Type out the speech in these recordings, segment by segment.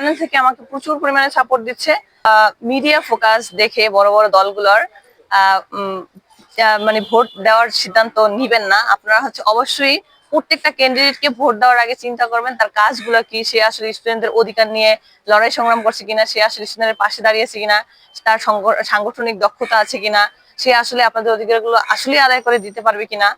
Panel থেকে আমাকে প্রচুর পরিমাণে সাপোর্ট দিচ্ছে। মিডিয়া ফোকাস দেখে বড় বড় দলগুলোর মানে ভোট দেওয়ার সিদ্ধান্ত নিবেন না। আপনারা হচ্ছে অবশ্যই প্রত্যেকটা ক্যান্ডিডেটকে ভোট দেওয়ার আগে চিন্তা করবেন, তার কাজগুলো কি, সে আসলে স্টুডেন্টদের অধিকার নিয়ে লড়াই সংগ্রাম করছে কিনা, সে আসলে স্টুডেন্টের পাশে দাঁড়িয়েছে কিনা, তার সংগ- সাংগঠনিক দক্ষতা আছে কিনা, সে আসলে আপনাদের অধিকারগুলো আসলে আদায় করে দিতে পারবে কিনা।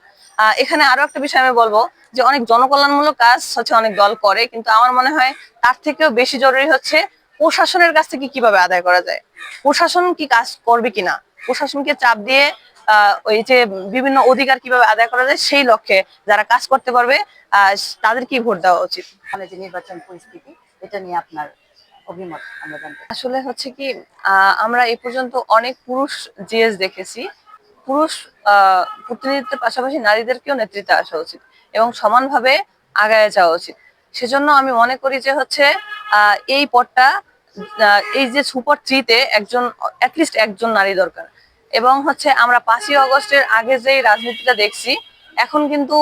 এখানে আরও একটা বিষয় আমি বলব যে অনেক জনকল্যাণমূলক কাজ হচ্ছে অনেক দল করে কিন্তু আমার মনে হয় তার থেকেও বেশি জরুরি হচ্ছে প্রশাসনের কাছ থেকে কীভাবে আদায় করা যায়। প্রশাসন কি কাজ করবে কিনা? প্রশাসনকে চাপ দিয়ে আহ, ওই যে বিভিন্ন অধিকার কীভাবে আদায় করা যায় সেই লক্ষ্যে যারা কাজ করতে পারবে আহ, তাদেরকেই ভোট দেওয়া উচিত। মানে যে নির্বাচন পরিস্থিতি এটা নিয়ে আপনার অভিমত আমরা জানতে আসলে হচ্ছে কি আহ, আমরা এই পর্যন্ত অনেক পুরুষ জিএস দেখেছি। পুরুষ আহ, প্রতিনিধিত্বের পাশাপাশি নারীদেরকেও নেতৃত্বে আসা উচিত। এবং সমানভাবে আগায় যাওয়া উচিত। সেজন্য আমি মনে করি যে হচ্ছে এই আহ, এই যে সুপার থ্রিতে একজন অ্যাটলিস্ট একজন নারী দরকার। এবং হচ্ছে আমরা পাঁচই অগস্টের আগে যেই রাজনীতিটা দেখছি এখন কিন্তু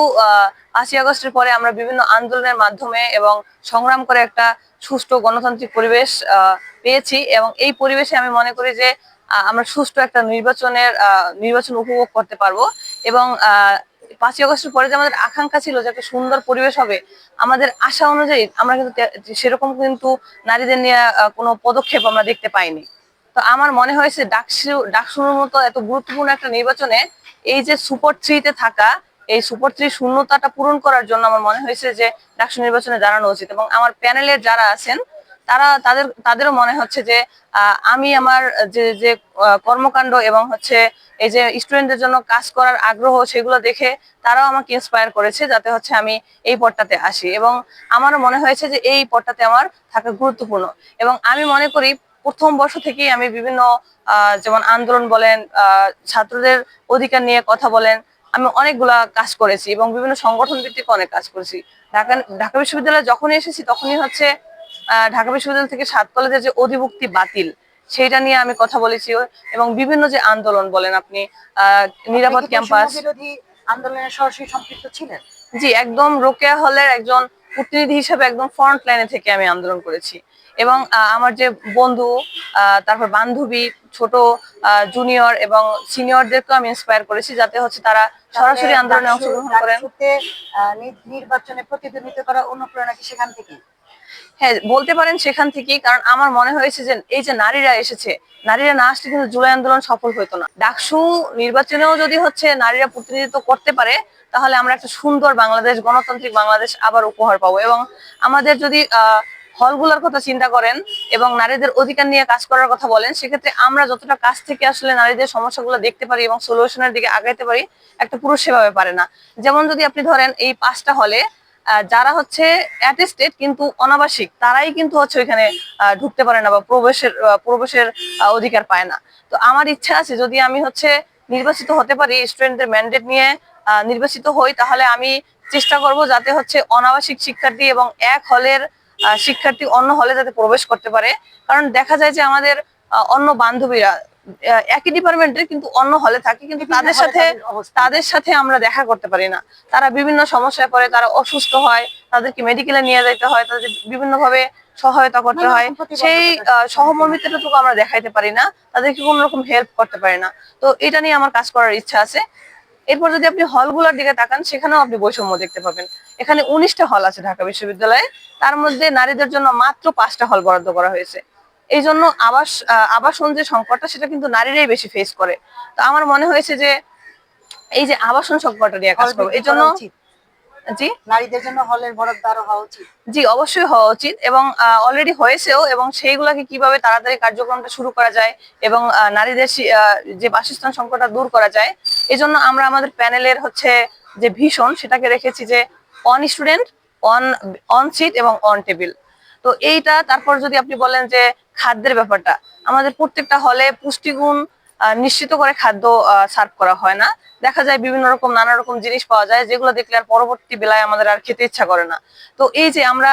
পাঁচই আগস্টের পরে আমরা বিভিন্ন আন্দোলনের মাধ্যমে এবং সংগ্রাম করে একটা সুষ্ঠু গণতান্ত্রিক পরিবেশ পেয়েছি এবং এই পরিবেশে আমি মনে করি যে আমরা সুষ্ঠু একটা নির্বাচনের নির্বাচন উপভোগ করতে পারব এবং পাঁচই আগস্টের পরে যে আমাদের আকাঙ্ক্ষা ছিল যে একটা সুন্দর পরিবেশ হবে, আমাদের আশা অনুযায়ী আমরা কিন্তু সেরকম কিন্তু নারীদের নিয়ে কোনো পদক্ষেপ আমরা দেখতে পাইনি। তো আমার মনে হয়েছে ডাকসু, ডাকসুর মতো এত গুরুত্বপূর্ণ একটা নির্বাচনে এই যে সুপার থ্রিতে থাকা, এই সুপার থ্রি শূন্যতাটা পূরণ করার জন্য আমার মনে হয়েছে যে ডাকসু নির্বাচনে দাঁড়ানো উচিত এবং আমার প্যানেলের যারা আছেন তারা তাদের, তাদেরও মনে হচ্ছে যে আমি আমার যে যে কর্মকাণ্ড এবং হচ্ছে এই যে স্টুডেন্টদের জন্য কাজ করার আগ্রহ সেগুলো দেখে তারাও আমাকে ইন্সপায়ার করেছে যাতে হচ্ছে আমি এই পদটাতে আসি। এবং আমারও মনে হয়েছে যে এই পদটাতে আমার থাকা গুরুত্বপূর্ণ। এবং আমি মনে করি প্রথম বর্ষ থেকেই আমি বিভিন্ন যেমন আন্দোলন বলেন ছাত্রদের অধিকার নিয়ে কথা বলেন, আমি অনেকগুলা কাজ করেছি এবং বিভিন্ন সংগঠন ভিত্তিক অনেক কাজ করেছি। ঢাকা ঢাকা বিশ্ববিদ্যালয়ে যখনই এসেছি তখনই হচ্ছে ঢাকা বিশ্ববিদ্যালয় থেকে সাত কলেজের যে অধিভুক্তি বাতিল সেইটা নিয়ে আমি কথা বলেছি। এবং বিভিন্ন যে আন্দোলন বলেন আপনি নিরাপদ ক্যাম্পাস। আন্দোলনের সরাসরি সম্পৃক্ত ছিলেন? জি একদম রোকেয়া হলের একজন প্রতিনিধি হিসেবে একদম ফ্রন্ট লাইনে থেকে আমি আন্দোলন করেছি। এবং আমার যে বন্ধু তারপর বান্ধবী ছোট জুনিয়র এবং সিনিয়রদেরকেও আমি ইন্সপায়ার করেছি যাতে হচ্ছে তারা সরাসরি আন্দোলনে অংশগ্রহণ করেন। নির্বাচনে প্রতিদ্বন্দ্বিতা করা অনুপ্রেরণা কি সেখান থেকে? হ্যাঁ বলতে পারেন সেখান থেকেই, কারণ আমার মনে হয়েছে যে এই যে নারীরা এসেছে, নারীরা না আসলে কিন্তু জুলাই আন্দোলন সফল হতো না। ডাকসু নির্বাচনেও যদি হচ্ছে নারীরা প্রতিনিধিত্ব করতে পারে, তাহলে আমরা একটা সুন্দর বাংলাদেশ, গণতান্ত্রিক বাংলাদেশ আবার উপহার পাবো। এবং আমাদের যদি হলগুলোর কথা চিন্তা করেন এবং নারীদের অধিকার নিয়ে কাজ করার কথা বলেন, সেক্ষেত্রে আমরা যতটা কাছ থেকে আসলে নারীদের সমস্যাগুলো দেখতে পারি এবং সলিউশনের দিকে আগাইতে পারি, একটা পুরুষ সেভাবে পারে না। যেমন যদি আপনি ধরেন এই পাঁচটা হলে যারা হচ্ছে অ্যাটেস্টেড কিন্তু অনাবাসিক, তারাই কিন্তু হচ্ছে ওইখানে ঢুকতে পারে না বা প্রবেশের প্রবেশের অধিকার পায় না। তো আমার ইচ্ছা আছে যদি আমি হচ্ছে নির্বাচিত হতে পারি স্টুডেন্টদের ম্যান্ডেট নিয়ে নির্বাচিত হই, তাহলে আমি চেষ্টা করব যাতে হচ্ছে অনাবাসিক শিক্ষার্থী এবং এক হলের শিক্ষার্থী অন্য হলে যাতে প্রবেশ করতে পারে। কারণ দেখা যায় যে আমাদের অন্য বান্ধবীরা একই ডিপার্টমেন্টের কিন্তু অন্য হলে থাকে কিন্তু তাদের সাথে তাদের সাথে আমরা দেখা করতে পারি না। তারা বিভিন্ন সমস্যায় পড়ে তারা অসুস্থ হয় তাদেরকে মেডিকেলে নিয়ে যেতে হয় তাদের বিভিন্ন ভাবে সহায়তা করতে হয়। রকম প্রতিবন্ধকতা সেই সহমর্মিতাটুকু আমরা দেখাইতে পারি না তাদেরকে কোনো রকম হেল্প করতে পারি না। তো এটা নিয়ে আমার কাজ করার ইচ্ছা আছে। এরপর যদি আপনি হলগুলোর দিকে তাকান সেখানেও আপনি বৈষম্য দেখতে পাবেন। এখানে উনিশটা হল আছে ঢাকা বিশ্ববিদ্যালয়ে। তার মধ্যে নারীদের জন্য মাত্র পাঁচটা হল বরাদ্দ করা হয়েছে। এই জন্য আবাস আবাসন যে সংকটটা সেটা কিন্তু নারীরাই বেশি ফেস করে। তো আমার মনে হয়েছে যে এই যে আবাসন সংকটটা নিয়ে কাজ করব এই জন্য। জি? নারীদের জন্য হলের বরাদ্দ আরও হওয়া উচিত। জি অবশ্যই হওয়া উচিত এবং অলরেডি হয়েছেও এবং সেইগুলাকে কীভাবে তাড়াতাড়ি কার্যক্রমটা শুরু করা যায় এবং নারীদের যে বাসস্থান সংকটটা দূর করা যায় এজন্য আমরা আমাদের প্যানেলের হচ্ছে যে ভীষণ সেটাকে রেখেছি যে one student one one seat এবং অন টেবিল তো এইটা, তারপর যদি আপনি বলেন যে খাদ্যের ব্যাপারটা, আমাদের প্রত্যেকটা হলে পুষ্টিগুণ নিশ্চিত করে খাদ্য সার্ভ করা হয় না। দেখা যায় বিভিন্ন রকম, নানা রকম জিনিস পাওয়া যায়, যেগুলো দেখলে আর পরবর্তী বেলায় আমাদের আর খেতে ইচ্ছা করে না। তো এই যে আমরা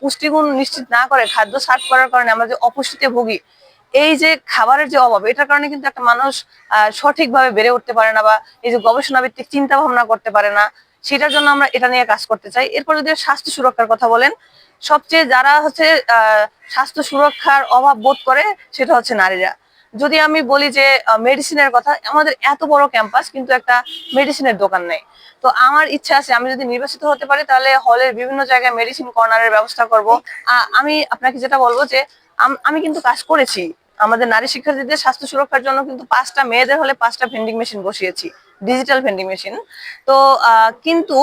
পুষ্টিগুণ নিশ্চিত না করে খাদ্য সার্ভ করার কারণে আমরা যে অপুষ্টিতে ভুগি, এই যে খাবারের যে অভাব, এটার কারণে কিন্তু একটা মানুষ সঠিকভাবে বেড়ে উঠতে পারে না বা এই যে গবেষণা ভিত্তিক চিন্তা ভাবনা করতে পারে না। সেটার জন্য আমরা এটা নিয়ে কাজ করতে চাই। এরপর যদি স্বাস্থ্য সুরক্ষার কথা বলেন, সবচেয়ে যারা হচ্ছে স্বাস্থ্য সুরক্ষার অভাব বোধ করে সেটা হচ্ছে নারীরা। যদি আমি বলি যে মেডিসিনের কথা, আমাদের এত বড় ক্যাম্পাস কিন্তু একটা মেডিসিনের দোকান নেই। তো আমার ইচ্ছা আছে, আমি যদি নির্বাচিত হতে পারি, তাহলে হলের বিভিন্ন জায়গায় মেডিসিন কর্নারের ব্যবস্থা করব। আমি আপনাকে যেটা বলব যে, আমি কিন্তু কাজ করেছি। আমাদের নারী শিক্ষার্থীদের স্বাস্থ্য সুরক্ষার জন্য কিন্তু পাঁচটা, মেয়েদের হলে পাঁচটা ভেন্ডিং মেশিন বসিয়েছি। ডিজিটাল ভেন্ডিং মেশিন তো কিন্তু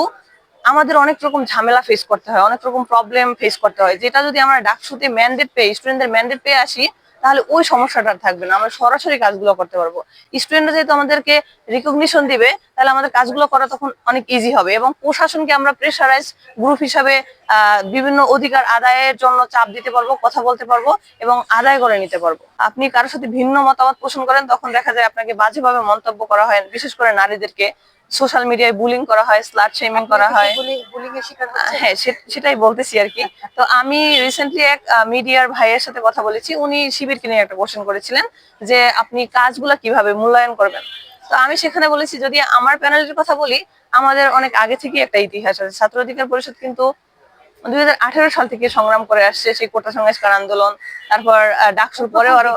আমাদের অনেক রকম ঝামেলা ফেস করতে হয়, অনেক রকম প্রবলেম ফেস করতে হয়। যেটা যদি আমরা ডাকসুতে ম্যান্ডেট পেয়ে স্টুডেন্টদের ম্যান্ডেট পেয়ে আসি তাহলে ওই সমস্যাটা থাকবে না। আমরা সরাসরি কাজগুলো করতে পারব। স্টুডেন্টরা যেহেতু আমাদেরকে রিকগনিশন দিবে, তাহলে আমাদের কাজগুলো করা তখন অনেক ইজি হবে এবং প্রশাসনকে আমরা প্রেশারাইজ গ্রুপ হিসাবে বিভিন্ন অধিকার আদায়ের জন্য চাপ দিতে পারব, কথা বলতে পারব এবং আদায় করে নিতে পারব। আপনি কারোর সাথে ভিন্ন মতামত পোষণ করেন, তখন দেখা যায় আপনাকে বাজেভাবে মন্তব্য করা হয়, বিশেষ করে নারীদেরকে। সোশ্যাল মিডিয়ায় বুলিং করা হয় স্লাট শেমিং করা হয়। হ্যাঁ সেটাই বলতেছি আর কি। তো আমি রিসেন্টলি এক মিডিয়ার ভাইয়ের সাথে কথা বলেছি। উনি শিবিরকে নিয়ে একটা কোশ্চেন করেছিলেন যে আপনি কাজগুলো কীভাবে মূল্যায়ন করবেন? তো আমি সেখানে বলেছি যদি আমার প্যানেলের কথা বলি আমাদের অনেক আগে থেকে একটা ইতিহাস আছে। ছাত্র অধিকার পরিষদ কিন্তু দুই হাজার আঠেরো সাল থেকে সংগ্রাম করে আসছে সেই কোটা সংস্কার আন্দোলন তারপর ডাকসুর পরেও আরও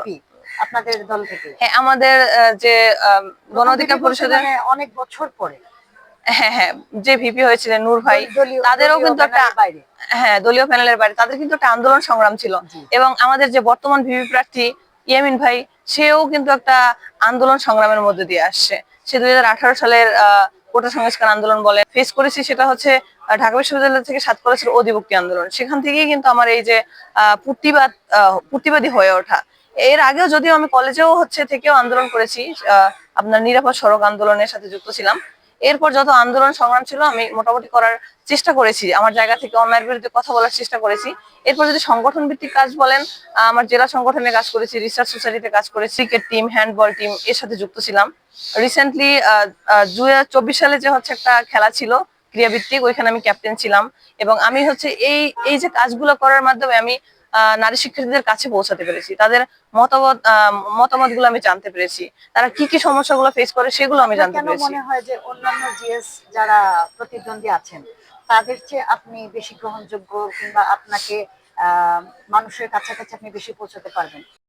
আপনাদের দল থেকে? হ্যাঁ আমাদের যে আহ, গণ অধিকার VP পরিষদের মানে অনেক বছর পরে। হ্যাঁ হ্যাঁ যে ভিপি হয়েছিলেন নূর ভাই তাদেরও কিন্তু একটা হ্যাঁ দলীয় প্যানেলের বাইরে। তাদের কিন্তু একটা আন্দোলন সংগ্রাম ছিল। এবং আমাদের যে বর্তমান ভিপি প্রার্থী ইয়ামিন ভাই সেও কিন্তু একটা আন্দোলন সংগ্রামের মধ্যে দিয়ে আসছে। সে দুই হাজার আঠারো সালের আহ, কোটা সংস্কার আন্দোলন বলে। ফেস করেছি সেটা হচ্ছে ঢাকা বিশ্ববিদ্যালয় থেকে সাত কলেজের অধিভুক্তি আন্দোলন। সেখান থেকেই কিন্তু আমার এই যে আহ, প্রতিবাদ আহ, প্রতিবাদী হয়ে ওঠা। এর আগেও যদিও আমি কলেজেও হচ্ছে থেকেও আন্দোলন করেছি আপনার নিরাপদ সড়ক আন্দোলনের সাথে যুক্ত ছিলাম। এরপর যত আন্দোলন সংগ্রাম ছিল, আমি মোটামুটি করার চেষ্টা করেছি, আমার জায়গা থেকে অন্যায়ের বিরুদ্ধে কথা বলার চেষ্টা করেছি। এরপর যদি সংগঠন ভিত্তিক কাজ বলেন আমার জেলা সংগঠনে কাজ করেছি রিসার্চ সোসাইটিতে কাজ করেছি ক্রিকেট টিম হ্যান্ডবল টিম এর সাথে যুক্ত ছিলাম। রিসেন্টলি হাজার চব্বিশ সালে যে হচ্ছে একটা খেলা ছিল, ক্রীড়াভিত্তিক, ওইখানে আমি ক্যাপ্টেন ছিলাম। এবং আমি হচ্ছে এই এই যে কাজগুলো করার মাধ্যমে আমি নারী শিক্ষার্থীদের কাছে পৌঁছাতে পেরেছি। তাদের মতামত মতামতগুলো আমি জানতে পেরেছি। তারা কি কি সমস্যাগুলো ফেস করে সেগুলো আমি জানতে পেরেছি। মনে হয় যে অন্যান্য জিএস যারা প্রতিদ্বন্দ্বী আছেন তাদের চেয়ে আপনি বেশি গ্রহণযোগ্য কিংবা আপনাকে আহ, মানুষের কাছাকাছি আপনি বেশি পৌঁছাতে পারবেন?